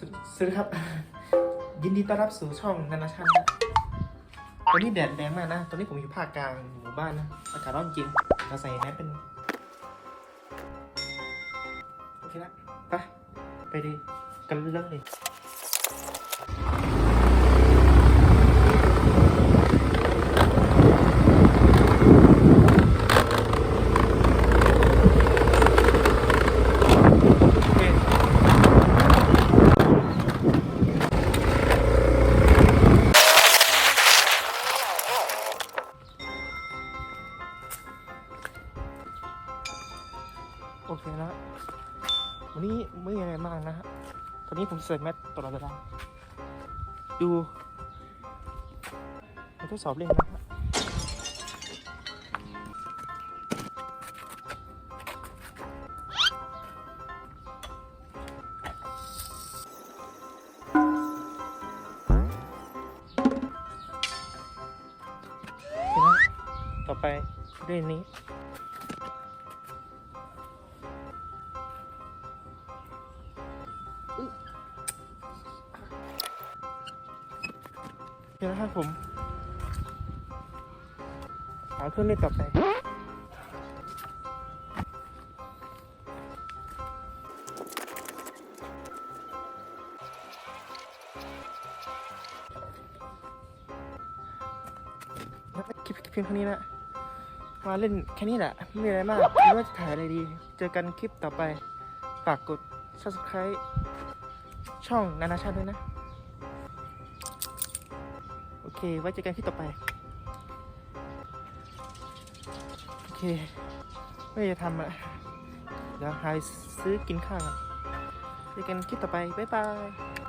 สวัสดีครับ ยินดีต้อนรับสู่ช่องนานาชาตินะตอนนี้แดดแรงมากนะ ตอนนี้ผมอยู่ภาคกลางหมู่บ้านนะ อากาศร้อนจริงเราใส่แมสเป็น โอเคนะ ไป ไปดีกันเรื่องเลย โอเคนะวันนี้ไม่มีอะไรมากนะฮะตอนนี้ผมใส่แมสตลอดเวลาดูมาทดสอบเล่นนะฮะโอเคนะต่อไปเรื่องนี้ เดี๋ยวนะครับผมหาเครื่องเล่นต่อไปคลิปเพียงเท่านี้นะ มาเล่นแค่นี้แหละ ไม่มีอะไรมากไม่ว่าจะถ่ายอะไรดี เจอกันคลิปต่อไป ฝากกด subscribe ช่องนานาชาติด้วยนะ อเค ไว้เจอกันคลิปต่อไป โอเค ไม่จะทำอะเดี๋ยวหาซื้อกินข้าวกันเจอกันคลิปต่อไป บ๊ายบาย